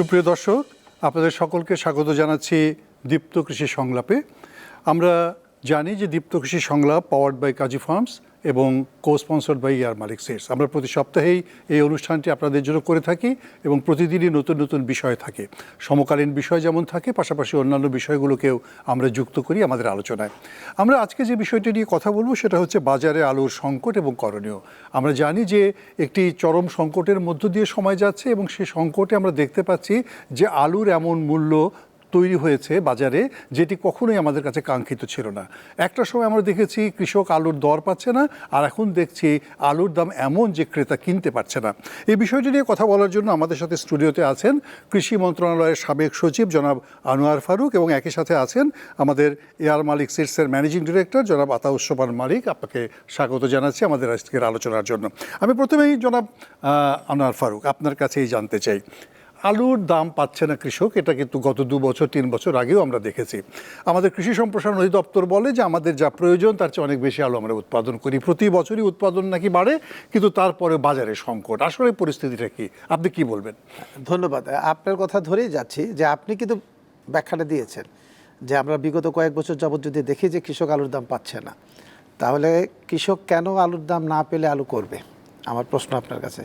সুপ্রিয় দর্শক, আপনাদের সকলকে স্বাগত জানাচ্ছি দীপ্ত কৃষি সংলাপে। আমরা জানি যে দীপ্ত কৃষি সংলাপ পাওয়ার্ড বাই কাজী ফার্মস এবং কো sponsored by year Malik seeds আমরা প্রতি সপ্তাহেই এই অনুষ্ঠানটি আপনাদের জন্য করে থাকি এবং প্রতিদিনই নতুন নতুন বিষয় থাকে। সমকালীন বিষয় যেমন থাকে, পাশাপাশি অন্যান্য বিষয়গুলোকেও আমরা যুক্ত করি আমাদের আলোচনায়। আমরা আজকে যে বিষয়টি নিয়ে কথা বলব সেটা হচ্ছে বাজারে আলুর সংকট এবং করণীয়। আমরা জানি যে একটি চরম সংকটের মধ্য দিয়ে সময় যাচ্ছে এবং সেই সংকটে আমরা দেখতে পাচ্ছি যে আলুর এমন মূল্য তৈরি হয়েছে বাজারে, যেটি কখনোই আমাদের কাছে কাঙ্ক্ষিত ছিল না। একটা সময় আমরা দেখেছি কৃষক আলুর দর পাচ্ছে না, আর এখন দেখছি আলুর দাম এমন যে ক্রেতা কিনতে পারছে না। এই বিষয়টি নিয়ে কথা বলার জন্য আমাদের সাথে স্টুডিওতে আছেন কৃষি মন্ত্রণালয়ের সাবেক সচিব জনাব আনোয়ার ফারুক এবং একই সাথে আছেন আমাদের এয়ার মালিক সিটসের ম্যানেজিং ডিরেক্টর জনাব আতাউসমান মালিক। আপনাকে স্বাগত জানাচ্ছি আমাদের আজকের আলোচনার জন্য। আমি প্রথমেই জনাব আনোয়ার ফারুক, আপনার কাছেই জানতে চাই। আলুর দাম পাচ্ছে না কৃষক, এটা কিন্তু গত দু বছর, তিন বছর আগেও আমরা দেখেছি। আমাদের কৃষি সম্প্রসারণ অধিদপ্তর বলে যে আমাদের যা প্রয়োজন, তার চেয়ে অনেক বেশি আলু আমরা উৎপাদন করি। প্রতি বছরই উৎপাদন নাকি বাড়ে, কিন্তু তারপরে বাজারে সংকট। আসলে পরিস্থিতিটা কি? আপনি কি বলবেন? ধন্যবাদ। আপনার কথা ধরেই যাচ্ছি যে আপনি কিন্তু ব্যাখ্যাটা দিয়েছেন যে আমরা বিগত কয়েক বছর যাবত যদি দেখি যে কৃষক আলুর দাম পাচ্ছে না, তাহলে কৃষক কেন আলুর দাম না পেলে আলু করবে? আমার প্রশ্ন আপনার কাছে।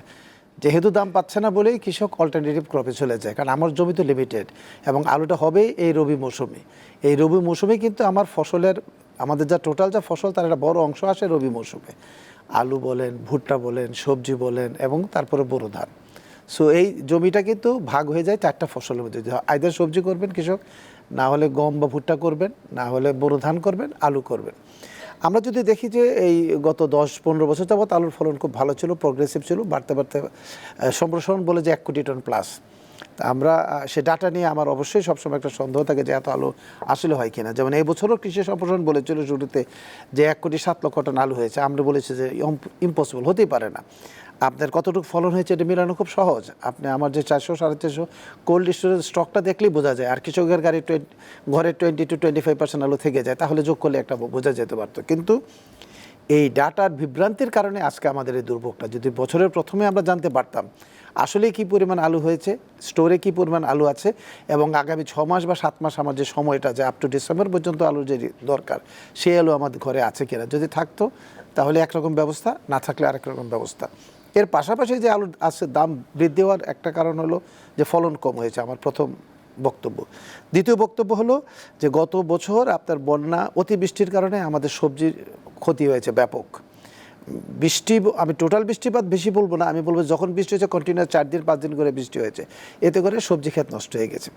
যেহেতু দাম পাচ্ছে না বলেই কৃষক অল্টারনেটিভ ক্রপে চলে যায়, কারণ আমার জমি তো লিমিটেড এবং আলুটা হবে এই রবি মৌসুমে। এই রবি মৌসুমে কিন্তু আমার ফসলের, আমাদের যা টোটাল যা ফসল তার একটা বড় অংশ আসে রবি মৌসুমে। আলু বলেন, ভুট্টা বলেন, সবজি বলেন এবং তারপরে বোরো ধান। সো এই জমিটা কিন্তু ভাগ হয়ে যায় চারটা ফসলের মধ্যে। আইদার সবজি করবেন কৃষক, না হলে গম বা ভুট্টা করবেন, না হলে বোরো ধান করবেন, আলু করবেন। আমরা যদি দেখি যে এই গত দশ পনেরো বছর যাবৎ আলুর ফলন খুব ভালো ছিল প্রগ্রেসিভ ছিল, বাড়তে বাড়তে সম্প্রসারণ বলে যে এক কোটি টন প্লাস আমরা সে ডাটা নিয়ে আমার অবশ্যই সবসময় একটা সন্দেহ থাকে যে এত আলু আসলে হয় কিনা। যেমন এই বছরও কৃষি সম্প্রসারণ বলেছিল শুরুতে যে এক কোটি সাত লক্ষ টন আলু হয়েছে। আমরা বলেছি যে ইম্পসিবল হতেই পারে না। আপনার কতটুকু ফলন হয়েছে এটা মেলানো খুব সহজ। আপনি আমার যে চারশো, সাড়ে চারশো কোল্ড স্টোরেজ স্টকটা দেখলেই বোঝা যায়। আর কৃষকের গাড়ি ঘরে twenty two twenty five percent আলু থেকে যায়, তাহলে যোগ করলে একটা বোঝা যেতে পারতো। কিন্তু এই ডাটার বিভ্রান্তির কারণে আজকে আমাদের এই দুর্ভোগটা, যদি বছরের প্রথমে আমরা জানতে পারতাম আসলে কি পরিমাণ আলু হয়েছে স্টোরে কি পরিমাণ আলু আছে, এবং আগামী ছ মাস বা সাত মাস আমার যে সময়টা যে আপ টু ডিসেম্বর পর্যন্ত আলুর যে দরকার, সেই আলু আমাদের ঘরে আছে কিনা, যদি থাকতো তাহলে একরকম ব্যবস্থা, না থাকলে আরেক রকম ব্যবস্থা। এর পাশাপাশি যে আলুর আছে দাম বৃদ্ধি হওয়ার একটা কারণ হলো যে ফলন কম হয়েছে আমার প্রথম বক্তব্য। দ্বিতীয় বক্তব্য হলো যে গত বছর আপনার বন্যা, অতিবৃষ্টির কারণে আমাদের সবজির ক্ষতি হয়েছে ব্যাপক। বৃষ্টি, আমি টোটাল বৃষ্টিপাত বেশি বলব না, আমি বলব যখন বৃষ্টি হয়েছে কন্টিনিউয়াস চার দিন, পাঁচ দিন করে বৃষ্টি হয়েছে, এতে করে সবজি ক্ষেত নষ্ট হয়ে গেছে।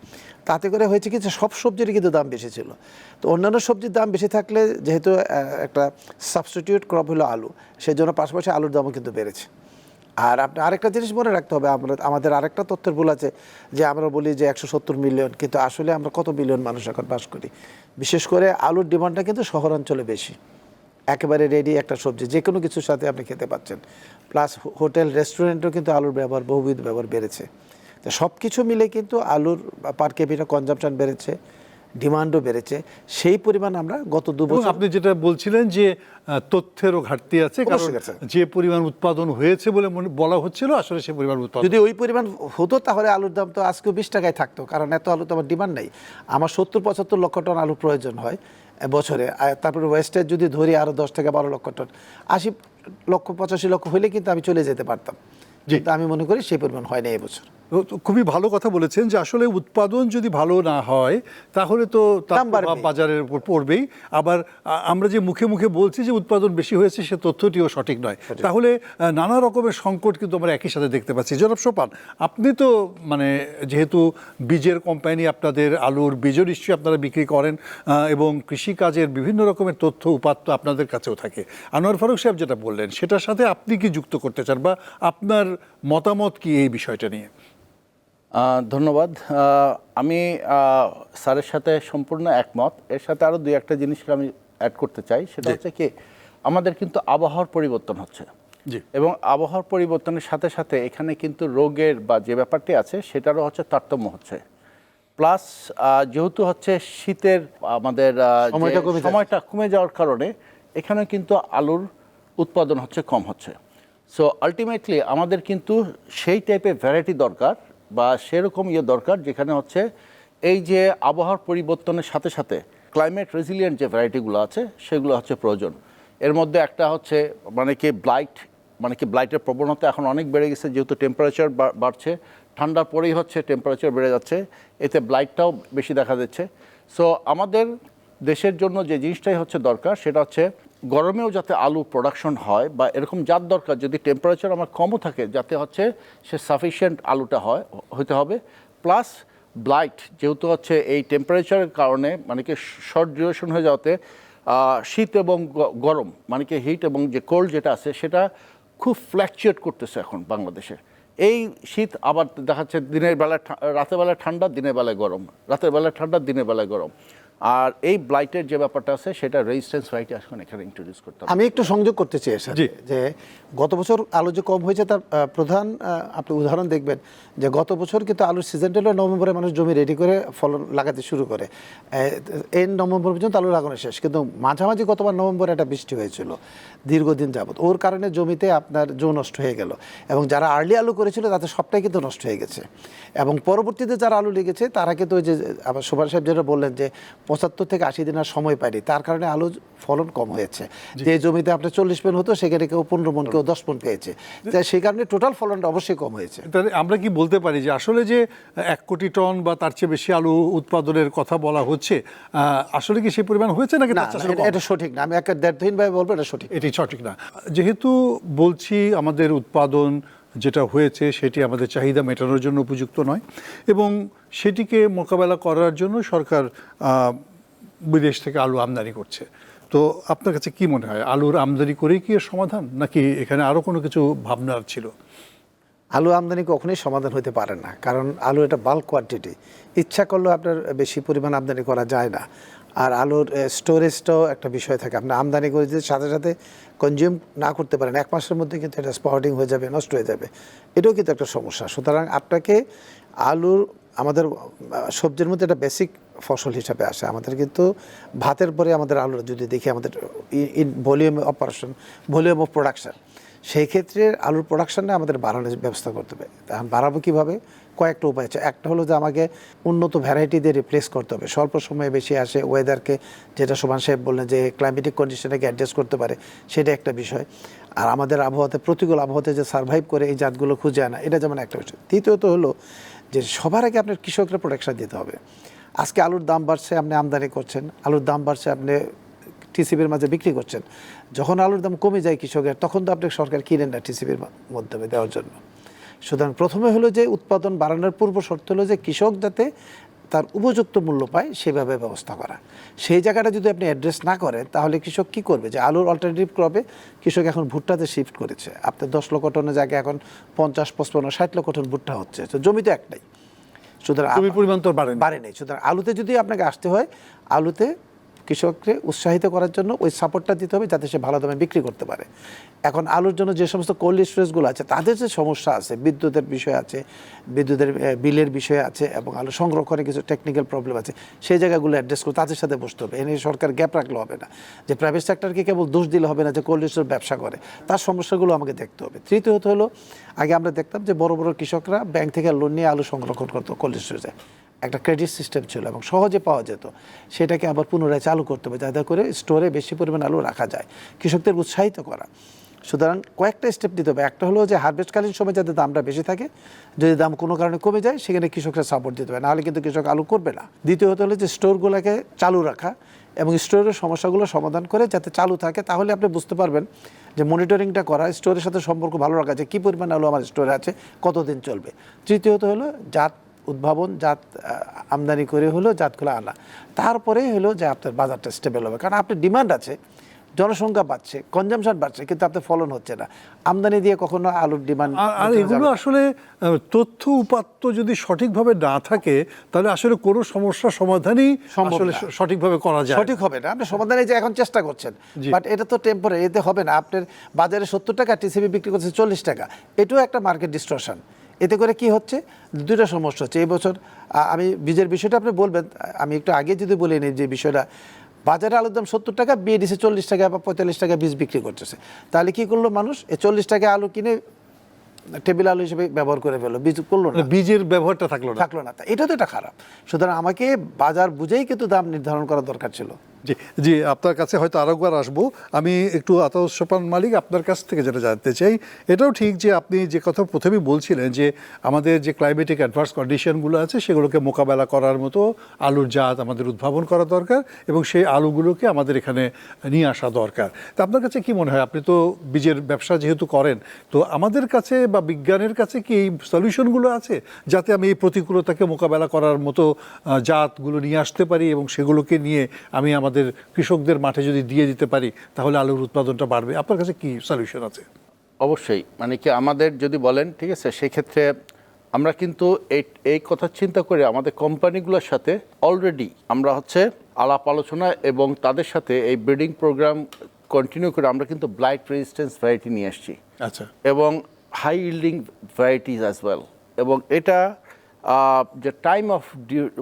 তাতে করে হয়েছে কি সব সবজিরই কিন্তু দাম বেশি ছিল। তো অন্যান্য সবজির দাম বেশি থাকলে যেহেতু একটা সাবস্টিটিউট ক্রপ হলো আলু সেই জন্য পাশাপাশি আলুর দামও কিন্তু বেড়েছে। আর আপনি, আরেকটা জিনিস মনে রাখতে হবে, আমরা, আমাদের আরেকটা তথ্যের ভুল আছে যে আমরা বলি যে একশো সত্তর মিলিয়ন, কিন্তু আসলে আমরা কত মিলিয়ন মানুষ এখন বাস করি? বিশেষ করে আলুর ডিমান্ডটা কিন্তু শহরাঞ্চলে বেশি। একেবারে রেডি একটা সবজি, যে কোনো কিছুর সাথে আপনি খেতে পাচ্ছেন। প্লাস হোটেল, রেস্টুরেন্টেও কিন্তু আলুর ব্যবহার, বহুবিধ ব্যবহার বেড়েছে। তো সব কিছু মিলে কিন্তু আলুর পার ক্যাপিটা কনজাম্পশন বেড়েছে। ডিমান্ডও বেড়েছে। সেই পরিমাণ আমরা গত দু বছর আপনি যেটা বলছিলেন যে তথ্যেরও ঘাটতি আছে কারণ যে পরিমাণ উৎপাদন হয়েছে বলে বলা হচ্ছিল আসলে সে পরিমাণ উৎপাদন যদি ওই পরিমাণ হতো তাহলে আলুর দাম তো আজকে বিশ টাকায় থাকতো কারণ এত আলু তো আমার ডিমান্ড নেই। আমার সত্তর পঁচাত্তর লক্ষ টন আলু প্রয়োজন হয় বছরে। তারপরে ওয়েস্টেজ যদি ধরি আরও দশ থেকে বারো লক্ষ টন আশি লক্ষ পঁচাশি লক্ষ হলে কিন্তু আমি চলে যেতে পারতাম। কিন্তু আমি মনে করি সেই পরিমাণ হয় না এবছর খুবই ভালো কথা বলেছেন যে আসলে উৎপাদন যদি ভালো না হয় তাহলে তো। বাজারের উপর পড়বেই। আবার আমরা যে মুখে মুখে বলছি যে উৎপাদন বেশি হয়েছে সে তথ্যটিও সঠিক নয়। তাহলে নানা রকমের সংকট কিন্তু আমরা একই সাথে দেখতে পাচ্ছি। জনাব সোপান আপনি তো মানে যেহেতু বীজের কোম্পানি আপনাদের আলুর বীজও নিশ্চয়ই আপনারা বিক্রি করেন এবং কৃষিকাজের বিভিন্ন রকমের তথ্য উপাত্ত আপনাদের কাছেও থাকে। আনোয়ার ফারুক সাহেব যেটা বললেন সেটার সাথে আপনি কি যুক্ত করতে চান বা আপনার মতামত কি এই বিষয়টা নিয়ে? ধন্যবাদ। আমি স্যারের সাথে সম্পূর্ণ একমত। এর সাথে আরও দুই একটা জিনিস আমি অ্যাড করতে চাই। সেটা হচ্ছে কি আমাদের কিন্তু আবহাওয়ার পরিবর্তন হচ্ছে। জি। এবং আবহাওয়ার পরিবর্তনের সাথে সাথে এখানে কিন্তু রোগের বা যে ব্যাপারটি আছে সেটারও হচ্ছে তারতম্য হচ্ছে। প্লাস যেহেতু হচ্ছে শীতের আমাদের। সময়টা কমে যাওয়ার কারণে এখানে কিন্তু আলুর উৎপাদন হচ্ছে কম হচ্ছে। সো আলটিমেটলি আমাদের কিন্তু সেই টাইপের ভ্যারাইটি দরকার। বা সেরকম ইয়ে দরকার যেখানে হচ্ছে এই যে আবহাওয়ার পরিবর্তনের সাথে সাথে ক্লাইমেট রেজিলিয়েন্ট যে ভ্যারাইটিগুলো আছে, সেগুলো হচ্ছে প্রয়োজন। এর মধ্যে একটা হচ্ছে মানে কি ব্লাইট মানে কি ব্লাইটের প্রবণতা এখন অনেক বেড়ে গেছে যেহেতু টেম্পারেচার বাড়ছে। ঠান্ডার পরেই হচ্ছে টেম্পারেচার বেড়ে যাচ্ছে। এতে ব্লাইটটাও বেশি দেখা যাচ্ছে সো আমাদের দেশের জন্য যে জিনিসটাই হচ্ছে দরকার, সেটা হচ্ছে গরমেও যাতে আলু প্রোডাকশন হয় বা এরকম যার দরকার, যদি টেম্পারেচার আমার কমও থাকে, যাতে হচ্ছে সে সাফিসিয়েন্ট আলুটা হয় হতে হবে। প্লাস ব্লাইট যেহেতু হচ্ছে এই টেম্পারেচারের কারণে মানে কি শর্ট ডিউরেশন হয়ে যাওয়াতে শীত এবং গরম মানে কি হিট এবং যে কোল্ড যেটা আছে, সেটা খুব ফ্ল্যাকচুয়েট করতেছে এখন বাংলাদেশে। এই শীত আবার দেখাচ্ছে দিনের বেলা রাতের বেলায় ঠান্ডা, দিনের বেলায় গরম। রাতের বেলায় ঠান্ডা, দিনের বেলায় গরম। আর এই ব্লাইটের যে ব্যাপারটা আছে সেটা রেজিস্ট্যান্স ভ্যারাইটি এখন এখানে ইন্ট্রোডিউস করতে আমি একটু সংযোগ করতে চাই জি। যে গত বছর আলু যে কম হয়েছে তার প্রধান আপনি উদাহরণ দেখবেন যে গত বছর কিন্তু আলুর সিজনটা হলো নভেম্বরে মানুষ জমি রেডি করে ফলন লাগাতে শুরু করে। এন নভেম্বর পর্যন্ত আলু লাগানো শেষ কিন্তু মাঝামাঝি গতবার নভেম্বরে একটা বৃষ্টি হয়েছিল দীর্ঘদিন যাবত ওর কারণে জমিতে আপনার জো নষ্ট হয়ে গেল এবং যারা আর্লি আলু করেছিল তাদের সবটাই কিন্তু নষ্ট হয়ে গেছে। এবং পরবর্তীতে যারা আলু লেগেছে তারা কিন্তু ওই যে আবার সুভাষ সাহেব যেটা বললেন যে পঁচাত্তর থেকে আশি দিন আর সময় পায়নি তার কারণে আলু ফলন কম হয়েছে। যে জমিতে আপনার চল্লিশ মন হতো সেখানে কেউ পনেরো মন কেউ দশ মন পেয়েছে। তাই সেই কারণে টোটাল ফলনটা অবশ্যই কম হয়েছে। তাহলে আমরা কি বলতে পারি যে আসলে যে এক কোটি টন বা তার চেয়ে বেশি আলু উৎপাদনের কথা বলা হচ্ছে আসলে কি সেই পরিমাণ হয়েছে নাকি এটা- সঠিক না। আমি একটা দ্ব্যর্থহীনভাবে বলব এটা সঠিক। এটি সঠিক না। যেহেতু বলছি আমাদের উৎপাদন যেটা হয়েছে সেটি আমাদের চাহিদা মেটানোর জন্য উপযুক্ত নয় এবং সেটিকে মোকাবেলা করার জন্য সরকার বিদেশ থেকে আলু আমদানি করছে। তো আপনার কাছে কি মনে হয়, আলুর আমদানি করেই কি সমাধান, নাকি এখানে আরও কোনো কিছু ভাবনার ছিল? আলু আমদানি কখনোই সমাধান হতে পারে না, কারণ আলু এটা বাল্ক কোয়ান্টিটি ইচ্ছা করলেও আপনার বেশি পরিমাণ আমদানি করা যায় না। আর আলুর স্টোরেজটাও একটা বিষয় থাকে। আপনি আমদানি করে যদি সাথে সাথে কনজিউম না করতে পারেন। এক মাসের মধ্যে কিন্তু এটা স্পটিং হয়ে যাবে, নষ্ট হয়ে যাবে। এটাও কিন্তু একটা সমস্যা। সুতরাং আপনাকে আলুর, আমাদের সবজির মধ্যে একটা বেসিক ফসল হিসাবে আসে। আমাদের কিন্তু ভাতের পরে আমাদের আলু যদি দেখি আমাদের in volume operation volume of production সেই ক্ষেত্রে আলুর প্রোডাকশনটা আমাদের বাড়ানোর ব্যবস্থা করতে হবে। বাড়াবো কীভাবে? কয়েকটা উপায় আছে। একটা হলো যে আমাকে উন্নত ভ্যারাইটি দিয়ে রিপ্লেস করতে হবে। স্বল্প সময়ে বেশি আসে ওয়েদারকে যেটা সুমান সাহেব বললেন যে ক্লাইমেটিক কন্ডিশনটাকে অ্যাডজাস্ট করতে পারে, সেটা একটা বিষয়। আর আমাদের আবহাওয়াতে, প্রতিকূল আবহাওয়াতে যে সার্ভাইভ করে এই জাতগুলো খুঁজে আনা, এটা যেমন একটা বিষয়। দ্বিতীয়ত হলো যে সবার আগে আপনার কৃষকরা প্রোটেকশন দিতে হবে। আজকে আলুর দাম বাড়ছে, আপনি আমদানি করছেন। আলুর দাম বাড়ছে, আপনি টিসিবির মাঝে বিক্রি করছেন। যখন আলুর দাম কমে যায় কৃষকের, তখন তো আপনি সরকার কিনেন না টিসিবির মাধ্যমে দেওয়ার জন্য। সুতরাং প্রথমে হলো যে উৎপাদন বাড়ানোর পূর্ব শর্ত হলো যে কৃষক যাতে তার উপযুক্ত মূল্য পায় সেভাবে ব্যবস্থা করা। সেই জায়গাটা যদি আপনি অ্যাড্রেস না করেন তাহলে কৃষক কি করবে? যে আলুর অল্টারনেটিভ ক্রপে কৃষক এখন ভুট্টাতে শিফট করেছে। আপনার দশ লক্ষ টনের জায়গায় এখন পঞ্চাশ পঁচপন্ন ষাট লক্ষ টন ভুট্টা হচ্ছে। তো জমি তো একটাই। সুতরাং জমির পরিমাণ তো। বাড়ে নেই সুতরাং আলুতে যদি আপনাকে আসতে হয় আলুতে কৃষককে উৎসাহিত করার জন্য ওই সাপোর্টটা দিতে হবে যাতে সে ভালো দামে বিক্রি করতে পারে। এখন আলুর জন্য যে সমস্ত কোল্ড স্টোরেজগুলো আছে, তাদের যে সমস্যা আছে, বিদ্যুতের বিষয় আছে, বিদ্যুতের বিলের বিষয় আছে এবং আলু সংরক্ষণে কিছু টেকনিক্যাল প্রবলেম আছে, সেই জায়গাগুলো অ্যাড্রেস করে তাদের সাথে বসতে হবে। এনে সরকার গ্যাপ রাখলে হবে না। যে প্রাইভেট সেক্টরকে কেবল দোষ দিলে হবে না যে কোল্ড স্টোর ব্যবসা করে, তার সমস্যাগুলো আমাকে দেখতে হবে। তৃতীয়ত হলো, আগে আমরা দেখতাম যে বড় বড় কৃষকরা ব্যাংক থেকে লোন নিয়ে আলু সংরক্ষণ করতো কোল্ড স্টোরেজে একটা ক্রেডিট সিস্টেম ছিল এবং সহজে পাওয়া যেত। সেটাকে আবার পুনরায় চালু করতে হবে যাতে করে স্টোরে বেশি পরিমাণ আলু রাখা যায়, কৃষকদের উৎসাহিত করা। সুতরাং কয়েকটা স্টেপ দিতে হবে। একটা হলো যে হারভেস্টকালীন সময় যাতে দামটা বেশি থাকে, যদি দাম কোনো কারণে কমে যায়, সেখানে কৃষকরা সাপোর্ট দিতে হবে নাহলে কিন্তু কৃষক আলু করবে না। দ্বিতীয়ত হলো যে স্টোরগুলোকে চালু রাখা এবং স্টোরের সমস্যাগুলো সমাধান করে যাতে চালু থাকে, তাহলে আপনি বুঝতে পারবেন যে মনিটরিংটা করা স্টোরের সাথে সম্পর্ক ভালো রাখা, যে কী পরিমাণ আলু আমার স্টোরে আছে, কতদিন চলবে। তৃতীয়ত হলো জাত উদ্ভাবন জাত আমদানি করে হলো জাতগুলো আনা। তারপরে হলো যে আপনার বাজারটা স্টেবল হবে। কারণ আপনার ডিমান্ড আছে জনসংখ্যা বাড়ছে কনজামশন বাড়ছে কিন্তু আপনার ফলন হচ্ছে না। আমদানি দিয়ে কখনো আলুর ডিমান্ড আর এগুলো আসলে তথ্য উপাত্ত যদি সঠিকভাবে না থাকে তাহলে আসলে কোনো সমস্যার সমাধানই আসলে সঠিকভাবে করা যায়। সঠিক হবে না। আপনি সমাধানে যে এখন চেষ্টা করছেন বাট এটা তো টেম্পোরারি এতে হবে না। আপনার বাজারে সত্তর টাকা টিসিবি বিক্রি করছে চল্লিশ টাকা। এটাও একটা মার্কেট ডিস্ট্রশন এতে করে কি হচ্ছে? দুটো সমস্যা হচ্ছে। এই বছর আমি বীজের বিষয়টা আপনি বলবেন আমি একটু আগে যদি বলে নিই যে বিষয়টা বাজারে আলুর দাম সত্তর টাকা বিএডিসি চল্লিশ টাকা বা পঁয়তাল্লিশ টাকা বীজ বিক্রি করতেছে। তাহলে কি করল মানুষ? এই চল্লিশ টাকা আলু কিনে টেবিল আলু হিসেবে ব্যবহার করে ফেলো বীজ করল না। মানে বীজের ব্যবহারটা থাকল না। থাকল না। তা এটা তো এটা খারাপ। সুতরাং আমাকে বাজার বুঝেই কিন্তু দাম নির্ধারণ করা দরকার ছিল। জি জি, আপনার কাছে হয়তো আরেকবার আসব। আমি একটু আতাউস সোপান মালিক আপনার কাছ থেকে যেটা জানতে চাই, এটাও ঠিক যে আপনি যে কথা প্রথমেই বলছিলেন যে আমাদের যে ক্লাইমেটিক অ্যাডভার্স কন্ডিশনগুলো আছে, সেগুলোকে মোকাবেলা করার মতো আলুর জাত আমাদের উদ্ভাবন করা দরকার এবং সেই আলুগুলোকে আমাদের এখানে নিয়ে আসা দরকার। তা আপনার কাছে কি মনে হয়? আপনি তো বীজের ব্যবসা যেহেতু করেন, তো আমাদের কাছে বা বিজ্ঞানের কাছে কি এই সলিউশনগুলো আছে যাতে আমি এই প্রতিকূলতাকে মোকাবেলা করার মতো জাতগুলো নিয়ে আসতে পারি এবং সেগুলোকে নিয়ে আমি আমাদের কৃষকদের মাঠে যদি দিয়ে দিতে পারি তাহলে আলুর উৎপাদনটা বাড়বে। আপনার কাছে কি সলিউশন আছে? অবশ্যই। মানে কি আমাদের যদি বলেন ঠিক আছে সেক্ষেত্রে আমরা কিন্তু এই এই কথা চিন্তা করে আমাদের কোম্পানিগুলোর সাথে অলরেডি আমরা হচ্ছে আলাপ আলোচনা এবং তাদের সাথে এই ব্রিডিং প্রোগ্রাম কন্টিনিউ করে আমরা কিন্তু ব্লাইট রেজিস্ট্যান্স ভ্যারাইটি নিয়ে আসছি। আচ্ছা। এবং high yielding varieties as well এবং এটা যে টাইম অফ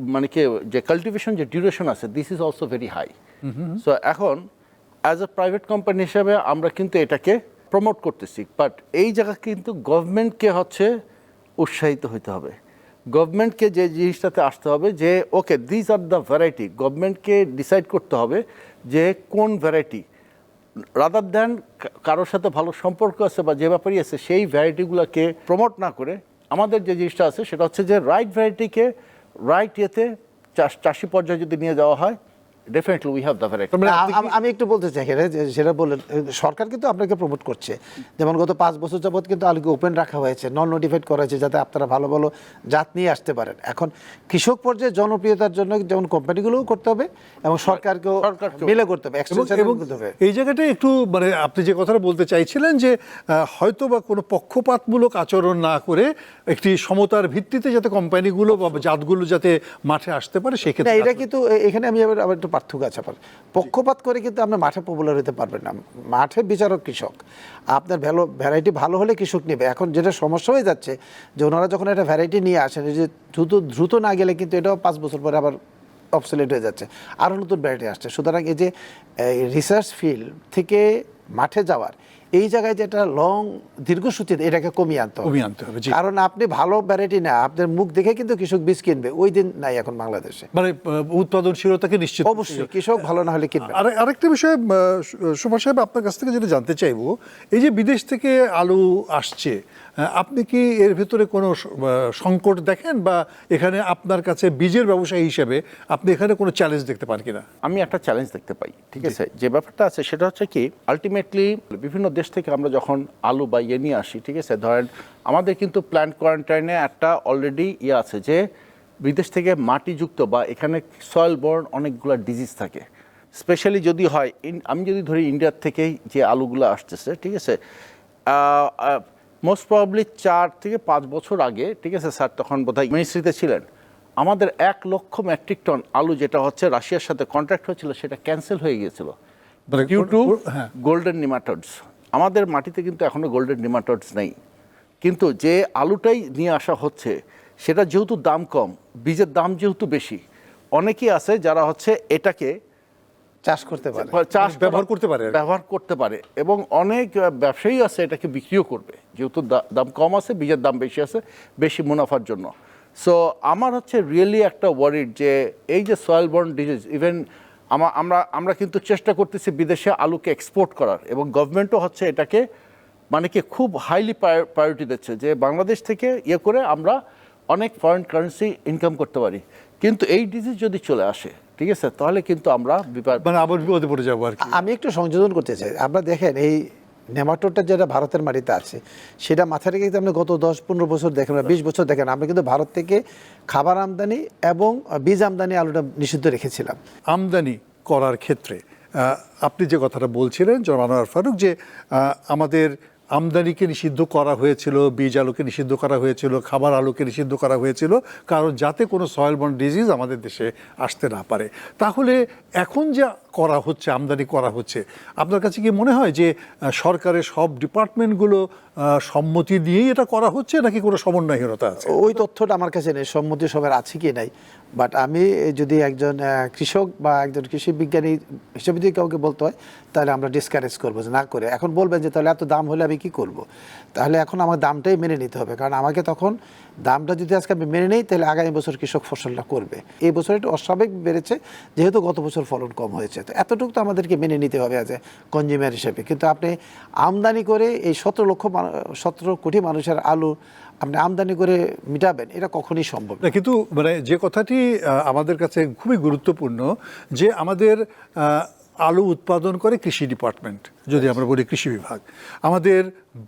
মানে কি যে কাল্টিভেশন যে ডিউরেশন আছে this is also very high so এখন অ্যাজ এ প্রাইভেট কোম্পানি হিসাবে আমরা কিন্তু এটাকে প্রমোট করতেছি বাট এই জায়গা কিন্তু গভর্নমেন্টকে হচ্ছে উৎসাহিত হইতে হবে। গভর্নমেন্টকে যে জিনিসটাতে আসতে হবে যে okay this are the variety গভর্নমেন্টকে ডিসাইড করতে হবে যে কোন ভ্যারাইটি রাদার দ্যান কারোর সাথে ভালো সম্পর্ক আছে বা যে ব্যাপারই আছে সেই ভ্যারাইটিগুলোকে প্রমোট না করে আমাদের যে জিনিসটা আছে সেটা হচ্ছে যে রাইট ভ্যারাইটিকে রাইট ইয়েতে চাষ চাষি পর্যায়ে যদি নিয়ে যাওয়া হয় definitely we have the variety মানে আম- আমি একটু বলতে চাই সেটা বললেন সরকার কিন্তু আপনাকে প্রমোট করছে। যেমন গত পাঁচ বছর যাবৎ কিন্তু আলুকে ওপেন রাখা হয়েছে নন নোটিফাইড করা হয়েছে যাতে আপনারা ভালো ভালো জাত নিয়ে আসতে পারেন। এখন কৃষক পর্যায়ে জনপ্রিয়তার জন্য যেমন কোম্পানিগুলোও করতে হবে এবং সরকারকেও। মিলে করতে হবে এবং এক্সটেনশন এবং করতে হবে। এই জায়গাটা একটু মানে আপনি যে কথাটা বলতে চাইছিলেন যে হয়তো বা কোনো পক্ষপাতমূলক আচরণ না করে একটি সমতার ভিত্তিতে যাতে কোম্পানিগুলো বা জাতগুলো যাতে মাঠে আসতে পারে না সেক্ষেত্রে এটা কিন্তু এখানে আমি আবার আবার একটু পার্থক্য আছে আপনার। পক্ষপাত করে কিন্তু আপনি মাঠে পপুলার হতে পারবেন না। মাঠে বিচারক কৃষক। আপনার ভ্যালো ভ্যারাইটি ভালো হলে কৃষক নেবে। এখন যেটা সমস্যা হয়ে যাচ্ছে যে ওনারা যখন একটা ভ্যারাইটি নিয়ে আসেন যে দ্রুত দ্রুত না গেলে কিন্তু এটাও পাঁচ বছর পরে আবার অবসলেট হয়ে যাচ্ছে। আরও নতুন ভ্যারাইটি আসছে। সুতরাং এই যে রিসার্চ ফিল্ড থেকে মাঠে যাওয়ার এই জায়গায় যেটা লং দীর্ঘসূচিতে এটাকে কমিয়ে আনতে হবে। কমিয়ে আনতে হবে, কারণ আপনি ভালো ভ্যারাইটি না আপনার মুখ দেখে কিন্তু কৃষক বীজ কিনবে। ওই দিন নাই এখন বাংলাদেশে। মানে উৎপাদনশীলতাকে নিশ্চিত অবশ্যই কৃষক ভালো না হলে কিনবে আর আরেকটা বিষয়ে সুভাষ সাহেব আপনার কাছ থেকে যেটা জানতে চাইব এই যে বিদেশ থেকে আলু আসছে আপনি কি এর ভিতরে কোনো সংকট দেখেন? বা এখানে আপনার কাছে বীজের ব্যবসায়ী হিসেবে আপনি এখানে কোনো চ্যালেঞ্জ দেখতে পান কিনা? আমি একটা চ্যালেঞ্জ দেখতে পাই ঠিক আছে? যে ব্যাপারটা আছে সেটা হচ্ছে কি আলটিমেটলি বিভিন্ন দেশ থেকে আমরা যখন আলু বা ইয়ে নিয়ে আসি ঠিক আছে? ধরেন আমাদের কিন্তু প্ল্যান্ট কোয়ারেন্টাইনে একটা অলরেডি ইয়ে আছে যে বিদেশ থেকে মাটিযুক্ত বা এখানে সয়েল বর্ন অনেকগুলো ডিজিজ থাকে। স্পেশালি যদি হয় আমি যদি ধরি ইন্ডিয়ার থেকেই যে আলুগুলো আসতেছে ঠিক আছে? মোস্ট প্রবাবলি চার থেকে পাঁচ বছর আগে ঠিক আছে স্যার তখন বোধহয় মিনিস্ট্রিতে ছিলেন আমাদের এক লক্ষ মেট্রিক টন আলু যেটা হচ্ছে রাশিয়ার সাথে কন্ট্রাক্ট হয়েছিল সেটা ক্যান্সেল হয়ে গিয়েছিল। ডিউ টু হ্যাঁ। গোল্ডেন নিমাটোডস আমাদের মাটিতে কিন্তু এখনও গোল্ডেন নিমাটোডস নেই। কিন্তু যে আলুটাই নিয়ে আসা হচ্ছে সেটা যেহেতু দাম কম বীজের দাম যেহেতু বেশি অনেকেই আছে যারা হচ্ছে এটাকে চাষ করতে পারে। চাষ মানে ব্যবহার করতে পারে। ব্যবহার করতে পারে। এবং অনেক ব্যবসায়ী আছে এটাকে বিক্রিও করবে। যেহেতু দাম কম আছে বীজের দাম বেশি আছে বেশি মুনাফার জন্য। সো আমার হচ্ছে রিয়েলি একটা ওয়ারিড যে এই যে সয়েল বর্ন ডিজিজ ইভেন আমা আমরা আমরা কিন্তু চেষ্টা করতেছি বিদেশে আলুকে এক্সপোর্ট করার। এবং গভর্নমেন্টও হচ্ছে এটাকে মানে কি খুব হাইলি প্রায়োরিটি দিচ্ছে যে বাংলাদেশ থেকে ইয়ে করে আমরা অনেক ফরেন কারেন্সি ইনকাম করতে পারি। কিন্তু এই ডিজিজ যদি চলে আসে ঠিক আছে তাহলে কিন্তু আমরা বিপদ মানে আবার বিপদে পড়ে যাব আর কি। আমি একটু সংযোজন করতে চাই। আপনারা দেখেন এই নেমাটোডটা যেটা ভারতের মাটিতে আছে সেটা মাথায় রেখে কিন্তু আপনি গত দশ পনেরো বছর দেখেন বা বিশ বছর দেখেন আমরা কিন্তু ভারত থেকে খাবার আমদানি এবং বীজ আমদানি আলুটা নিষিদ্ধ রেখেছিলাম। আমদানি করার ক্ষেত্রে আপনি যে কথাটা বলছিলেন জনাব আনোয়ার ফারুক যে আমাদের আমদানিকে নিষিদ্ধ করা হয়েছিল, বীজ আলুকে নিষিদ্ধ করা হয়েছিল খাবার আলুকে নিষিদ্ধ করা হয়েছিল, কারণ যাতে কোনো সয়েল বন ডিজিজ আমাদের দেশে আসতে না পারে। তাহলে এখন যা করা হচ্ছে, আমদানি করা হচ্ছে, আপনার কাছে কি মনে হয় যে সরকারের সব ডিপার্টমেন্টগুলো সম্মতি দিয়েই এটা করা হচ্ছে, নাকি কোনো সমন্বয়হীনতা আছে? ওই তথ্যটা আমার কাছে নেই, সম্মতি সবার আছে কি নাই। বাট আমি যদি একজন কৃষক বা একজন কৃষি বিজ্ঞানী হিসেবে যদি কাউকে বলতে হয়, তাহলে আমরা ডিসকারেজ করব যে না করে। এখন বলবেন যে তাহলে এত দাম হলে আমি আমি কি করব। তাহলে এখন আমার দামটাই মেনে নিতে হবে। কারণ আমাকে তখন দামটা যদি আজকে আমি মেনে নেই, তাহলে আগামী বছর কৃষক ফসলটা করবে। এই বছর একটু অস্বাভাবিক বেড়েছে, যেহেতু গত বছর ফলন কম হয়েছে। তো এতটুকু তো আমাদেরকে মেনে নিতে হবে এ কনজিউমার হিসেবে। কিন্তু আপনি আমদানি করে এই সতেরো লক্ষ সতেরো কোটি মানুষের আলু আপনি আমদানি করে মিটাবেন, এটা কখনই সম্ভব না। কিন্তু মানে যে কথাটি আমাদের কাছে খুবই গুরুত্বপূর্ণ যে আমাদের আলু উৎপাদন করে কৃষি ডিপার্টমেন্ট, যদি আমরা বলি কৃষি বিভাগ। আমাদের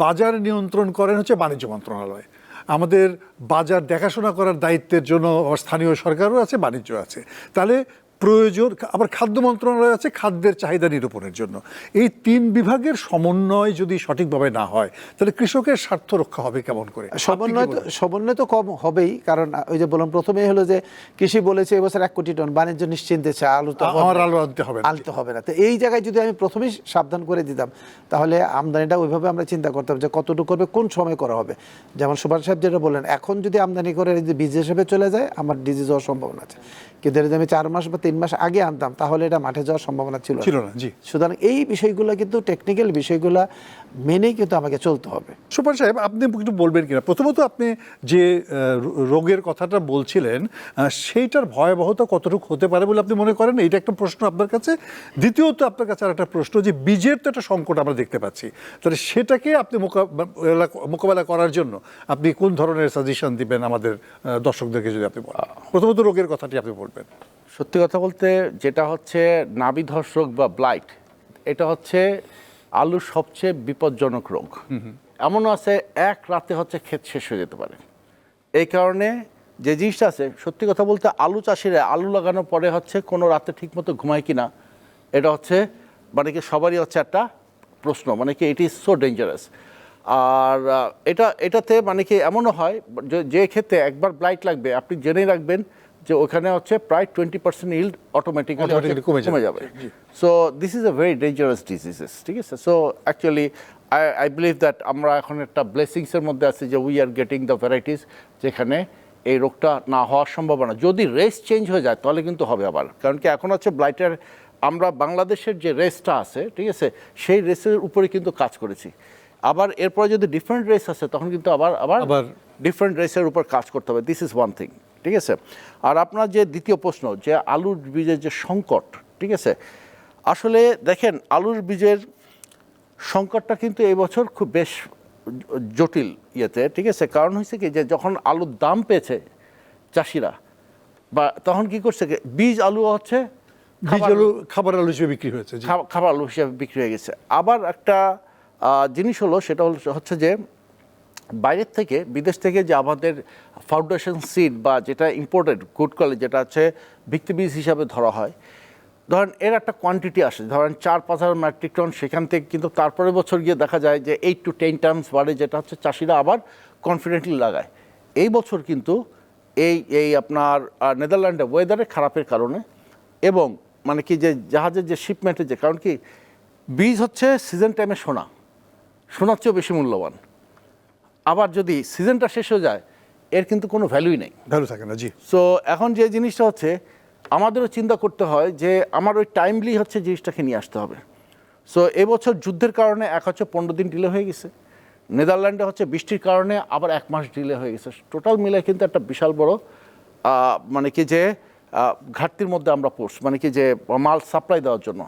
বাজার নিয়ন্ত্রণ করেন হচ্ছে বাণিজ্য মন্ত্রণালয়। আমাদের বাজার দেখাশোনা করার দায়িত্বের জন্য স্থানীয় সরকারও আছে, বাণিজ্য আছে। তাহলে প্রয়োজন আবার খাদ্য মন্ত্রণালয় আছে খাদ্যের চাহিদা নিরূপণের জন্য। এই তিন বিভাগের সমন্বয় যদি সঠিকভাবে না হয় তাহলে কৃষকের স্বার্থ রক্ষা হবে কেমন করে? সমন্বয় তো সমন্বয় তো কম হবেই কারণ ওই যে বললাম প্রথমেই হলো যে কৃষি বলেছে এবছর এক কোটি টন বাণিজ্য নিশ্চিন্তে চা আলু তো আমার। আলু আনতে হবে না। আনতে হবে না। তো এই জায়গায় যদি আমি প্রথমেই সাবধান করে দিতাম তাহলে আমদানিটা ওইভাবে আমরা চিন্তা করতাম যে কতটুকু করবে কোন সময় করা হবে। যেমন সুভাষ সাহেব যেটা বললেন এখন যদি আমদানি করে যদি বীজ হিসেবে চলে যায় আমার ডিজিজ হওয়ার সম্ভাবনা আছে। কিন্তু যদি আমি চার মাস বা তিন মাস আগে আনতাম তাহলে এটা মাঠে যাওয়ার সম্ভাবনা ছিল ছিল না, জি। সুতরাং এই বিষয়গুলো কিন্তু টেকনিক্যাল বিষয়গুলো মেনেই কিন্তু আমাকে চলতে হবে। সুপার সাহেব আপনি একটু বলবেন কিনা? প্রথমত আপনি যে রোগের কথাটা বলছিলেন সেইটার ভয়াবহতা কতটুকু হতে পারে বলে আপনি মনে করেন? এটা একটা প্রশ্ন আপনার কাছে। দ্বিতীয়ত আপনার কাছে আর একটা প্রশ্ন যে বীজের তো একটা সংকট আমরা দেখতে পাচ্ছি। তাহলে সেটাকে আপনি মোকাবেলা মোকাবেলা করার জন্য আপনি কোন ধরনের সাজেশন দিবেন আমাদের দর্শকদেরকে যদি আপনি প্রথমত রোগের কথাটি আপনি বলবেন। সত্যি কথা বলতে যেটা হচ্ছে নাবি ধর্ষক বা ব্লাইট এটা হচ্ছে আলুর সবচেয়ে বিপজ্জনক রোগ। এমনও আছে এক রাতে হচ্ছে ক্ষেত শেষ হয়ে যেতে পারে। এই কারণে যে জিনিসটা আছে সত্যি কথা বলতে আলু চাষিরা আলু লাগানোর পরে হচ্ছে কোনো রাতে ঠিকমতো ঘুমায় কি না এটা হচ্ছে মানে কি সবারই হচ্ছে একটা প্রশ্ন মানে কি ইট ইজ সো ডেঞ্জারাস আর এটা এটাতে মানে কি এমনও হয় যে- যে ক্ষেত্রে একবার ব্লাইট লাগবে আপনি জেনেই রাখবেন যে ওখানে হচ্ছে প্রায় টোয়েন্টি পার্সেন্ট ইল্ড অটোমেটিক্যালি কমে যাবে। So this is a very dangerous diseases ঠিক আছে? So actually I I believe that আমরা এখন একটা ব্লেসিংসের মধ্যে আছি যে we are getting the varieties যেখানে এই রোগটা না হওয়ার সম্ভাবনা। যদি রেস চেঞ্জ হয়ে যায় তাহলে কিন্তু হবে আবার। কারণ কি এখন হচ্ছে ব্লাইটার আমরা বাংলাদেশের যে রেসটা আছে ঠিক আছে সেই রেসের উপরে কিন্তু কাজ করেছি। আবার এরপরে যদি ডিফারেন্ট রেস আছে তখন কিন্তু আবার আবার আবার ডিফারেন্ট রেসের উপর কাজ করতে হবে। দিস ইজ ওয়ান থিং ঠিক আছে? আর আপনার যে দ্বিতীয় প্রশ্ন যে আলুর বীজের যে সংকট ঠিক আছে? আসলে দেখেন আলুর বীজের সংকটটা কিন্তু এই বছর খুব বেশ জটিল ইয়েতে ঠিক আছে? কারণ হয়েছে কি যে যখন আলুর দাম পেয়েছে চাষিরা বা তখন কি করছে কি বীজ আলু হচ্ছে বীজ খাবার- আলু খাবার আলু হিসেবে বিক্রি হয়েছে খাবার আলু হিসেবে বিক্রি হয়ে গেছে। আবার একটা জিনিস হলো সেটা হচ্ছে যে বাইরের থেকে বিদেশ থেকে যে আমাদের ফাউন্ডেশন সিড বা যেটা ইম্পোর্টেড গুড কোয়ালিটি যেটা হচ্ছে ভিত্তি বীজ হিসাবে ধরা হয়, ধরেন এর একটা কোয়ান্টিটি আসে, ধরেন চার পাঁচ হাজার মেট্রিক টন সেখান থেকে, কিন্তু তারপরে বছর গিয়ে দেখা যায় যে এইট টু টেন টার্মস বাড়ে, যেটা হচ্ছে চাষিরা আবার কনফিডেন্টলি লাগায়। এই বছর কিন্তু এই এই আপনার নেদারল্যান্ডে ওয়েদারের খারাপের কারণে এবং মানে কি যে জাহাজের যে শিপমেন্টের যে, কারণ কি বীজ হচ্ছে সিজন টাইমে সোনা, সোনার চেয়েও বেশি মূল্যবান। আবার যদি সিজনটা শেষ হয়ে যায় এর কিন্তু কোনো ভ্যালুই নেই। ভ্যালু থাকে না জি। সো এখন যে জিনিসটা হচ্ছে আমাদেরও চিন্তা করতে হয় যে আমার ওই টাইমলি হচ্ছে জিনিসটাকে নিয়ে আসতে হবে। সো এবছর যুদ্ধের কারণে এক হচ্ছে পনেরো দিন ডিলে হয়ে গেছে। নেদারল্যান্ডে হচ্ছে বৃষ্টির কারণে আবার এক মাস ডিলে হয়ে গেছে। টোটাল মিলে কিন্তু একটা বিশাল বড় মানে কি যে ঘাটতির মধ্যে আমরা পড়ছি মানে কি যে মাল সাপ্লাই দেওয়ার জন্য।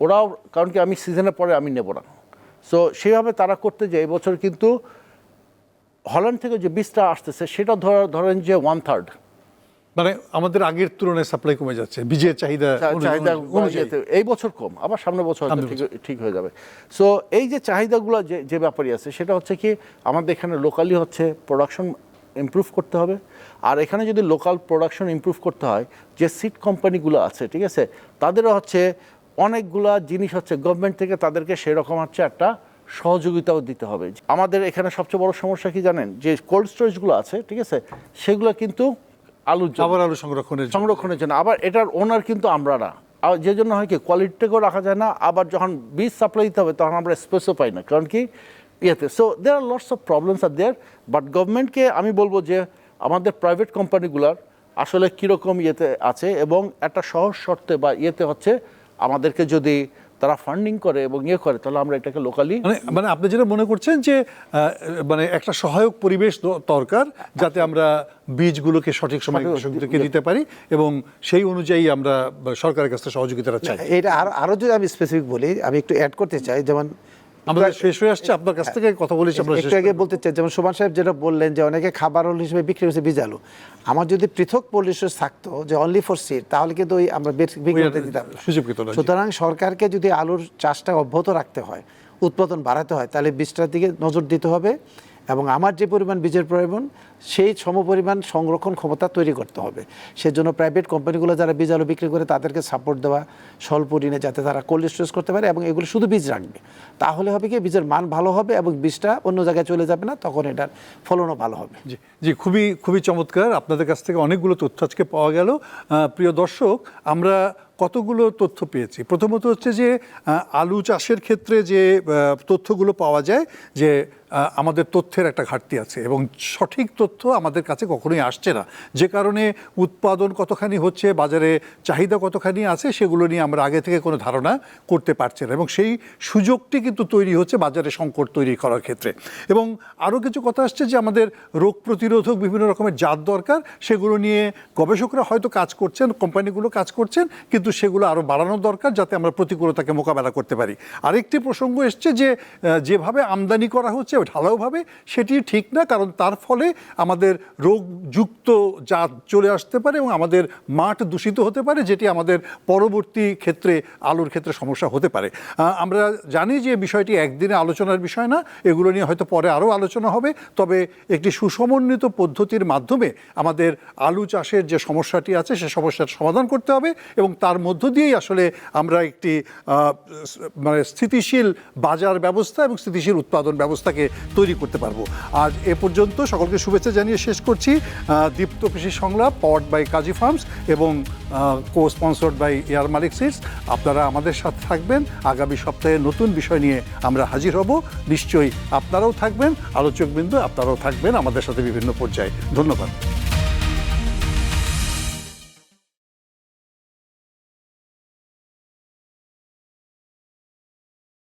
ওরাও কারণ কি আমি সিজনের পরে আমি নেব না। সো সেইভাবে তারা করতে যে এবছর কিন্তু হল্যান্ড থেকে যে বীজটা আসতেছে সেটা ধর- ধরেন যে ওয়ান থার্ড মানে আমাদের আগের তুলনায় সাপ্লাই কমে যাচ্ছে বীজের চাহিদা চাহিদা। এই বছর কম আবার সামনের বছর ঠিক ঠিক হয়ে যাবে। সো এই যে চাহিদাগুলো যে যে ব্যাপারই আছে সেটা হচ্ছে কি আমাদের এখানে লোকালি হচ্ছে প্রোডাকশন ইমপ্রুভ করতে হবে। আর এখানে যদি লোকাল প্রোডাকশন ইমপ্রুভ করতে হয় যে সিড কোম্পানিগুলো আছে ঠিক আছে তাদেরও হচ্ছে অনেকগুলা জিনিস হচ্ছে গভর্নমেন্ট থেকে তাদেরকে সেরকম হচ্ছে একটা সহযোগিতাও দিতে হবে। আমাদের এখানে সবচেয়ে বড় সমস্যা কি জানেন? যে কোল্ড স্টোরেজগুলো আছে ঠিক আছে? সেগুলো কিন্তু জন্য। আবার আলু সংরক্ষণের সংরক্ষণের জন্য। আবার এটার ওনার কিন্তু আমরা না। আর যে জন্য হয় কি কোয়ালিটিটাকেও রাখা যায় না। আবার যখন বীজ সাপ্লাই দিতে হবে তখন আমরা স্পেসও পাই না। কারণ কি? ইয়েতে। So there are lots of problems are there but গভর্নমেন্টকে আমি বলব যে আমাদের প্রাইভেট কোম্পানিগুলার আসলে কীরকম ইয়েতে আছে এবং একটা সহজ শর্তে বা ইয়েতে হচ্ছে আমাদেরকে যদি তারা ফান্ডিং করে এবং ইয়ে করে তাহলে আমরা এটাকে লোকালি মানে মানে আপনি যেটা মনে করছেন যে মানে একটা সহায়ক পরিবেশ দরকার যাতে আমরা বীজগুলোকে সঠিক সময় কৃষকদেরকে দিতে পারি এবং সেই অনুযায়ী আমরা সরকারের কাছ থেকে সহযোগিতাটা চাই। এটা আরও আরও যদি আমি স্পেসিফিক বলি আমি একটু অ্যাড করতে চাই যেমন আমাদের শেষ হয়ে আসছে আপনার কাছ থেকে কথা বলেছি আমরা একটু আগে বলতে চাই যেমন সুমান সাহেব যেটা বললেন যে অনেকে খাবার হল হিসেবে বিক্রি হয়েছে বীজ আলু আমার যদি পৃথক পলিশস থাকতো যে অনলি ফর সিড তাহলে কিন্তু ওই আমরা বিক্রি দিতাম। সুতরাং সরকারকে যদি আলুর চাষটা অব্যাহত রাখতে হয় উৎপাদন বাড়াতে হয় তাহলে বীজটার দিকে নজর দিতে হবে। এবং আমার যে পরিমাণ বীজের প্রয়োজন, সেই সমপরিমাণ সংরক্ষণ ক্ষমতা তৈরি করতে হবে। সেজন্য প্রাইভেট কোম্পানিগুলো যারা বীজ আলু বিক্রি করে, তাদেরকে সাপোর্ট দেওয়া স্বল্প ঋণে যাতে তারা কোল্ড স্টোরেজ করতে পারে এবং এগুলো শুধু বীজ রাখবে। তাহলে হবে কি, বীজের মান ভালো হবে এবং বীজটা অন্য জায়গায় চলে যাবে না, তখন এটার ফলনও ভালো হবে। জি জি, খুবই খুবই চমৎকার। আপনাদের কাছ থেকে অনেকগুলো তথ্য আজকে পাওয়া গেল। প্রিয় দর্শক, আমরা কতগুলো তথ্য পেয়েছি? প্রথমত হচ্ছে যে আলু চাষের ক্ষেত্রে যে তথ্যগুলো পাওয়া যায়, যে আমাদের তথ্যের একটা ঘাটতি আছে এবং সঠিক তথ্য আমাদের কাছে কখনোই আসছে না। যে কারণে উৎপাদন কতখানি হচ্ছে, বাজারে চাহিদা কতখানি আছে, সেগুলো নিয়ে আমরা আগে থেকে কোনো ধারণা করতে পারছি না এবং সেই সুযোগটি কিন্তু তৈরি হচ্ছে বাজারে সংকট তৈরি করার ক্ষেত্রে। এবং আরও কিছু কথা আসছে যে, আমাদের রোগ প্রতিরোধক বিভিন্ন রকমের জাত দরকার, সেগুলো নিয়ে গবেষকরা হয়তো কাজ করছেন, কোম্পানিগুলো কাজ করছেন, কিন্তু সেগুলো আরও বাড়ানো দরকার যাতে আমরা প্রতিকূলতাকে মোকাবেলা করতে পারি। আরেকটি প্রসঙ্গ এসছে যে যেভাবে আমদানি করা হচ্ছে ঢালাওভাবে, সেটি ঠিক না, কারণ তার ফলে আমাদের রোগযুক্ত জাত চলে আসতে পারে এবং আমাদের মাঠ দূষিত হতে পারে, যেটি আমাদের পরবর্তী ক্ষেত্রে, আলুর ক্ষেত্রে সমস্যা হতে পারে। আমরা জানি যে বিষয়টি একদিনে আলোচনার বিষয় না, এগুলো নিয়ে হয়তো পরে আরও আলোচনা হবে, তবে একটি সুসমন্বিত পদ্ধতির মাধ্যমে আমাদের আলু চাষের যে সমস্যাটি আছে, সে সমস্যার সমাধান করতে হবে এবং তার মধ্য দিয়েই আসলে আমরা একটি মানে স্থিতিশীল বাজার ব্যবস্থা এবং স্থিতিশীল উৎপাদন ব্যবস্থাকে তৈরি করতে পারব। আজ এ পর্যন্ত সকলকে শুভেচ্ছা জানিয়ে শেষ করছি। দীপ্ত কৃষি সংলাপ পাওয়ার্ড বাই কাজী ফার্মস এবং co sponsored by air Malik seeds আপনারা আমাদের সাথে থাকবেন। আগামী সপ্তাহে নতুন বিষয় নিয়ে আমরা হাজির হব। নিশ্চয়ই আপনারাও থাকবেন। আলোচকবৃন্দ আপনারাও থাকবেন আমাদের সাথে বিভিন্ন পর্যায়ে। ধন্যবাদ।